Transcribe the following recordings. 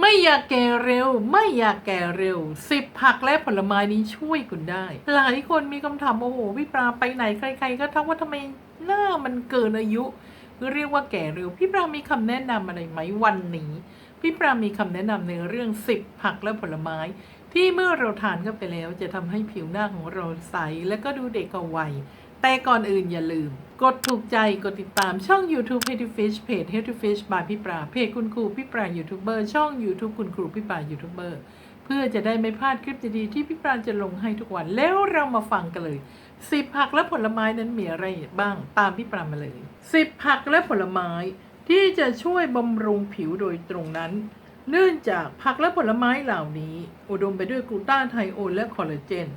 ไม่อยากแก่เร็ว ไม่อยากแก่เร็วสิบผักและผลไม้นี้ช่วยคุณได้ หลายคนมีคำถามโอ้โหพี่ปลาไปไหนใคร ๆ ก็ทักว่าทำไมหน้ามันเกินอายุ เรียกว่าแก่เร็ว พี่ปลามีคำแนะนำอะไรไหมวันนี้ พี่ปรามีคำแนะนำในเรื่อง10ผักและผลไม้ ที่เมื่อเราทานเข้าไปแล้วจะทำให้ผิวหน้าของเราใสและก็ดูเด็กกว่าวัย แต่ก่อนอื่นอย่าลืม กดถูกใจกดติดตามช่อง YouTube Healthy Fish เพจ Healthy Fish by พี่ปราเพจคุณครูพี่ปรายูทูบเบอร์ช่อง YouTube คุณครูพี่ปรายูทูบเบอร์เพื่อจะได้ไม่พลาดคลิปดีๆที่พี่ปราจะลงให้ทุกวันแล้วเรามาฟังกันเลย10ผักและผลไม้นั้นมีอะไรบ้างตามพี่ปรามาเลย10ผักและผลไม้ที่จะช่วยบำรุงผิวโดยตรงนั้น เนื่องจากผักและผลไม้เหล่านี้ อุดมไปด้วยกลูตาไทโอนและคอลลาเจน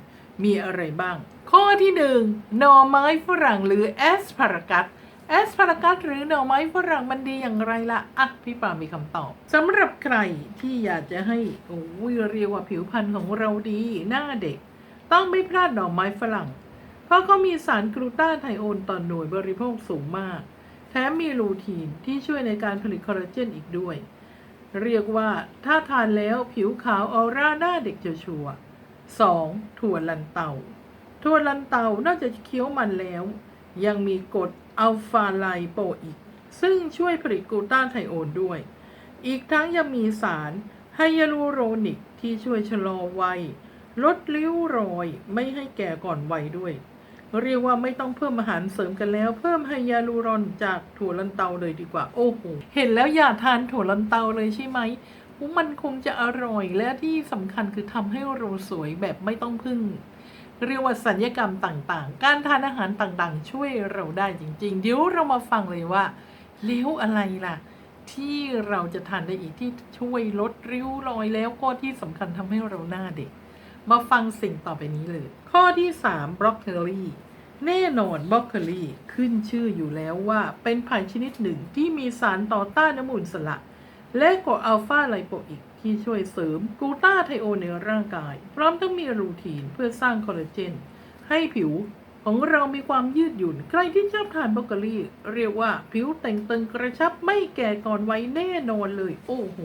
มีอะไรบ้าง ข้อที่หนึ่งหน่อไม้ฝรั่งหรือแอสพารากัสแอสพารากัสหรือหน่อไม้ฝรั่งมันดีอย่างไรละ่ะอะพี่ปามีคำตอบสำหรับใครที่อยากจะให้โอ้ยเรียกว่าผิวพรรณของเราดีหน้าเด็ก ต้องไม่พลาดหน่อไม้ฝรั่ง เพราะเขามีสารกลูตาไทโอนต่อหน่วยบริโภคสูงมาก แถมมีลูทีนที่ช่วยในการผลิตคอลลาเจนอีกด้วย เรียกว่าถ้าทานแล้วผิวขาวออร่าหน้าเด็กชัวร์ 2. ถั่วลันเตาถั่วลันเตานอกจากเคี้ยวมันแล้ว ยังมีกรดอัลฟาไลโปอีก ซึ่งช่วยผลิตกลูตาไทโอนด้วย อีกทั้งยังมีสารไฮยาลูโรนิกที่ช่วยชะลอวัย ลดริ้วรอยไม่ให้แก่ก่อนวัยด้วย เรียกว่าไม่ต้องเพิ่มอาหารเสริมกันแล้ว เพิ่มไฮยาลูรอนจากถั่วลันเตาเลยดีกว่า โอ้โห เห็นแล้วอย่าทานถั่วลันเตาเลยใช่ไหม มันคงจะอร่อยและที่สำคัญคือทำให้เราสวยแบบไม่ต้องพึ่ง เรียกว่าสัญญกรรมต่างๆ การทานอาหารต่างๆ ช่วยเราได้จริง ๆ เดี๋ยวเรามาฟังเลยว่าเลี้ยวอะไรล่ะ ที่เราจะทานได้อีกที่ช่วยลดริ้วรอยแล้วก็ที่สำคัญทำให้เราหน้าเด็ก มาฟังสิ่งต่อไปนี้เลย ข้อที่3บรอกโคลีแน่นอนบรอกโคลีขึ้นชื่ออยู่แล้วว่าเป็นผักชนิดหนึ่งที่มีสารต่อต้านน้ำมูลสละ และกรดอัลฟาไลโปอิกที่ช่วยเสริมกลูตาไทโอในร่างกาย พร้อมทั้งมีรูทีนเพื่อสร้างคอลลาเจน ให้ผิวของเรามีความยืดหยุ่น ใครที่ชอบทานบรอกโคลีเรียกว่าผิวแต่งตึงกระชับไม่แก่ก่อนไวัยแน่นอนเลย โอ้โห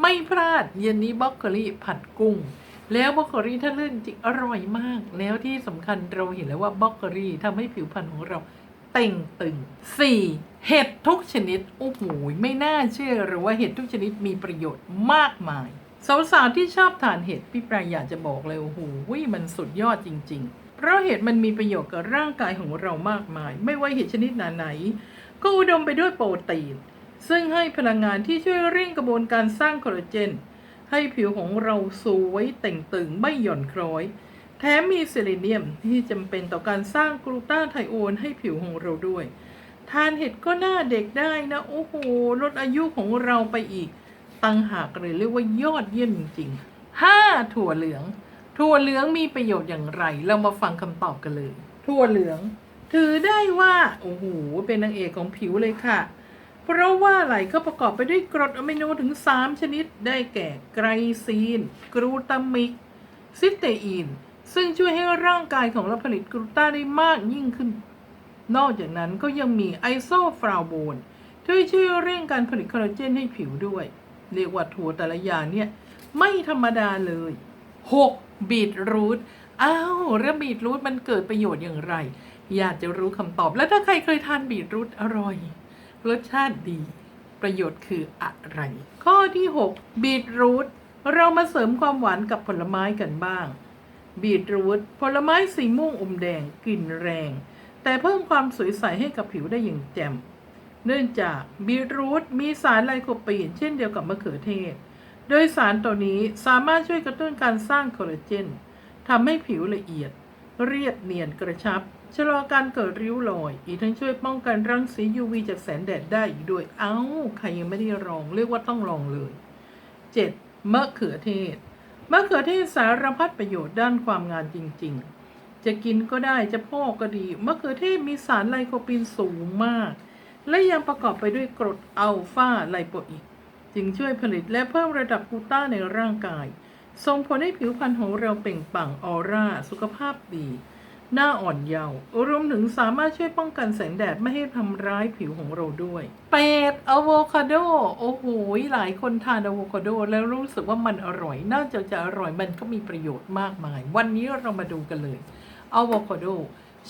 ไม่พลาดเย็นนี้บรอกโคลีผัดกุ้ง แล้วบรอกโคลีถ้าเลื่อนจริงอร่อยมาก แล้วที่สำคัญเราเห็นแล้วว่าบรอกโคลีทำให้ผิวพรรณของเรา เต่งตึง 4. เห็ดทุกชนิด โอ้โห ไม่น่าเชื่อหรือว่าเห็ดทุกชนิดมีประโยชน์มากมาย สาวๆที่ชอบทานเห็ดพี่ปรายอยากจะบอกเลยโอ้โหมันสุดยอดจริง ๆ เพราะเห็ดมันมีประโยชน์กับร่างกายของเรามากมาย ไม่ว่าเห็ดชนิดไหนๆก็อุดมไปด้วยโปรตีน ซึ่งให้พลังงานที่ช่วยเร่งกระบวนการสร้างคอลลาเจน ให้ผิวของเราสวยแต่งตึงไม่หย่อนคล้อย แถมมีเซเลเนียมที่จำเป็นต่อการสร้างกลูตาไทโอนให้ผิวของเราด้วย ทานเห็ดก็หน้าเด็กได้นะ โอ้โห ลดอายุของเราไปอีก ตั้งหากเลยเรียกว่ายอดเยี่ยมจริงๆ 5. ถั่วเหลือง ถั่วเหลืองมีประโยชน์อย่างไร เรามาฟังคำตอบกันเลย ถั่วเหลือง ถือได้ว่า โอ้โห เป็นนางเอกของผิวเลยค่ะเพราะว่าไหลก็ประกอบไปด้วยกรดอะมิโนถึง 3 ชนิดได้แก่ไกรซีน กรูตามิก ซิสเตอีน ซึ่งช่วยให้ร่างกายของเราผลิตกลูตาได้มากยิ่งขึ้น นอกจากนั้นก็ยังมีไอโซฟลาโวนที่ช่วยเร่งการผลิตคอลลาเจนให้ผิวด้วย เรียกว่าถั่วแต่ละอย่างเนี่ยไม่ธรรมดาเลย 6. บีทรูทอ้าวแล้วบีทรูทมันเกิดประโยชน์อย่างไร อยากจะรู้คำตอบ แล้วถ้าใครเคยทานบีทรูทอร่อย รสชาติดี ประโยชน์คืออะไร ข้อที่ 6 บีทรูทเรามาเสริมความหวานกับผลไม้กันบ้าง บีทรูทผลไม้สีม่วงอมแดงกลิ่นแรง แต่เพิ่มความสวยใสให้กับผิวได้อย่างแจ่ม เนื่องจากบีทรูทมีสารไลโคปีนเช่นเดียวกับมะเขือเทศ โดยสารตัวนี้สามารถช่วยกระตุ้นการสร้างคอลลาเจนทำให้ผิวละเอียด เรียบเนียนกระชับ ชะลอการเกิดริ้วรอย อีกทั้งช่วยป้องกันรังสี UV จากแสงแดดได้อีกด้วย เอ้า ใครยังไม่ได้ลอง เรียกว่าต้องลองเลย 7. มะเขือเทศ มะเขือเทศสารพัดประโยชน์ด้านความงามจริง ๆ จะกินก็ได้จะพอกก็ดีมะเขือเทศมีสารไลโคปีนสูงมาก และยังประกอบไปด้วยกรดอัลฟาไลโปอิกจึงช่วยผลิตและเพิ่มระดับกูต้าในร่างกายส่งผลให้ผิวพรรณของเราเปล่งปลั่งออร่า สุขภาพดี หน้าอ่อนเยาว์รวมถึงสามารถช่วยป้องกันแสงแดดไม่ให้ทำร้ายผิวของเราด้วย เป็ดอะโวคาโด โอ้โห หลายคนทานอะโวคาโด แล้วรู้สึกว่ามันอร่อยนอกจากจะอร่อยมันก็มีประโยชน์มากมาย วันนี้เรามาดูกันเลยอะโวคาโด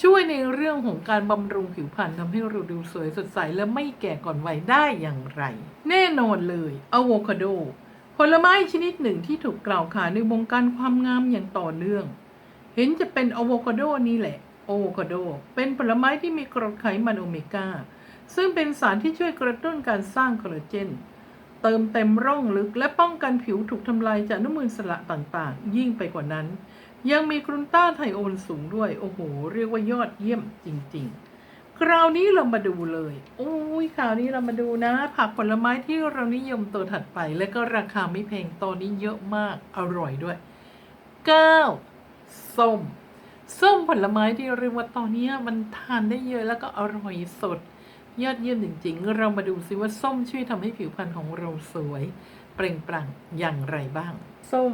ช่วยในเรื่องของการบำรุงผิวพรรณทำให้เราดูสวยสดใสและไม่แก่ก่อนวัยได้อย่างไร แน่นอนเลยอะโวคาโด ผลไม้ชนิดหนึ่งที่ถูกกล่าวขานในวงการความงามอย่างต่อเนื่อง เห็นจะเป็นอะโวคาโดนี่แหละอะโวคาโด เป็นผลไม้ที่มีกรดไขมันโอเมก้า ซึ่งเป็นสารที่ช่วยกระตุ้นการสร้างคอลลาเจน เติมเต็มร่องลึกและป้องกันผิวถูกทำลายจากน้ำมันสละต่างๆ ยิ่งไปกว่านั้น ยังมีกรุนต้าไทโอนสูงด้วย โอ้โห เรียกว่ายอดเยี่ยมจริง ๆ คราวนี้เรามาดูเลย โอ้ยคราวนี้เรามาดูนะ ผักผลไม้ที่เรานิยมตัวถัดไป และก็ราคาไม่แพงตอนนี้เยอะมากอร่อยด้วย 9. ส้ม ส้มผลไม้ที่เรียกว่าตอนนี้มันทานได้เยอะแล้วก็อร่อยสด ยอดเยี่ยมจริงๆ เรามาดูซิว่าส้มช่วยทำให้ผิวพรรณของเราสวย เปล่งปลั่งอย่างไรบ้าง ส้ม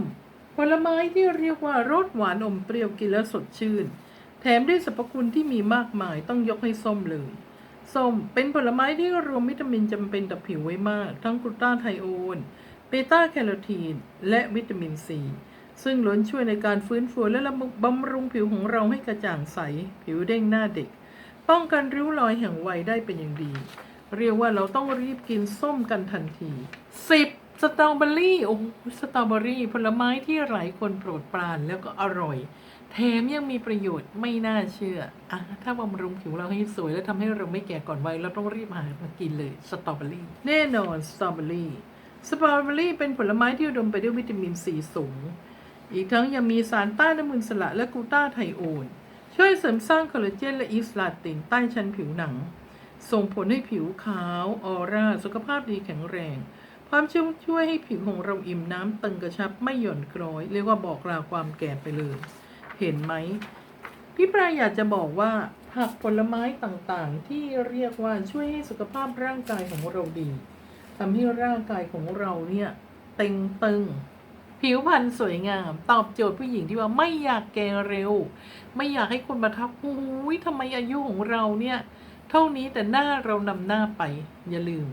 ผลไม้ที่เรียกว่ารสหวานอมเปรี้ยวกินแล้วสดชื่น แถมด้วยสรรพคุณที่มีมากมายต้องยกให้ส้มเลยส้มเป็นผลไม้ที่รวมวิตามินจำเป็นต่อผิวไว้มาก ทั้งกลูตาไทโอน เบต้าแคโรทีน และวิตามินซี ซึ่งล้วนช่วยในการฟื้นฟูและบำรุงผิวของเราให้กระจ่างใส ผิวเด้งหน้าเด็ก ป้องกันริ้วรอยแห่งวัยได้เป็นอย่างดี เรียกว่าเราต้องรีบกินส้มกันทันที 10. สตรอเบอรี่โอ้โหสตรอเบอรี่ผลไม้ที่หลายคนโปรดปรานแล้วก็อร่อย แถมยังมีประโยชน์ไม่น่าเชื่ออะถ้าบำรุงผิวเราให้สวยและทำให้เราไม่แก่ก่อนวัยเราต้องรีบหามากินเลยสตรอเบอรี่แน่นอนสตรอเบอรี่สตรอเบอรี่เป็นผลไม้ที่อุดมไปด้วยวิตามินซีสูง อีกทั้งยังมีสารต้านน้ำมันสละและกูต้าไทโอนช่วยเสริมสร้างคอลลาเจนและอิสลาตินใต้ชั้นผิวหนัง ส่งผลให้ผิวขาว ออร่า สุขภาพดีแข็งแรง ความช่วยช่วยให้ผิวของเราอิ่มน้ำตึงกระชับไม่หย่อนคล้อย เรียกว่าบอกลาความแก่ไปเลย เห็นไหมพี่ปรายอยากจะบอกว่าผักผลไม้ต่างๆ ที่เรียกว่าช่วยให้สุขภาพร่างกายของเราดีทำให้ร่างกายของเราเนี่ยเต็งตึง ผิวพรรณสวยงาม ตอบโจทย์ผู้หญิงที่ว่าไม่อยากแก่เร็ว ไม่อยากให้คนมาทักโอ้ยทำไมอายุของเราเนี่ย เท่านี้แต่หน้าเรานำหน้าไป อย่าลืม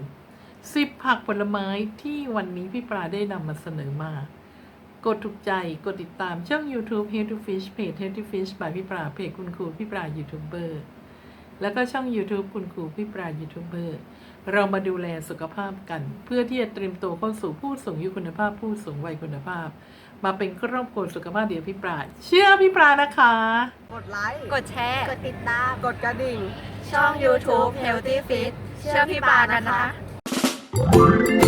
สิบผักผลไม้ที่วันนี้พี่ปลาได้นำมาเสนอมา กดถูกใจ กดติดตามช่อง YouTube h e a d to Fish เพจ h e a d to Fish บายพี่ปลาเพจคุณครูพี่ปลายูทูบเบอร์ แล้วก็ช่อง YouTube คุณครูพี่ปลายูทูบเบอร์ เรามาดูแลสุขภาพกัน เพื่อที่จะเตรียมตัวเข้าสู่ผู้สูงอายุคุณภาพ ผู้สูงวัยคุณภาพ มาเป็นครอบครัวสุขภาพเดียวพี่ปลาเชื่อพี่ปลานะคะ กดไลค์กดแชร์ กดติดตาม กดกระดิ่ง ช่อง YouTube Healthy Fit เชื่อพี่ปานะคะค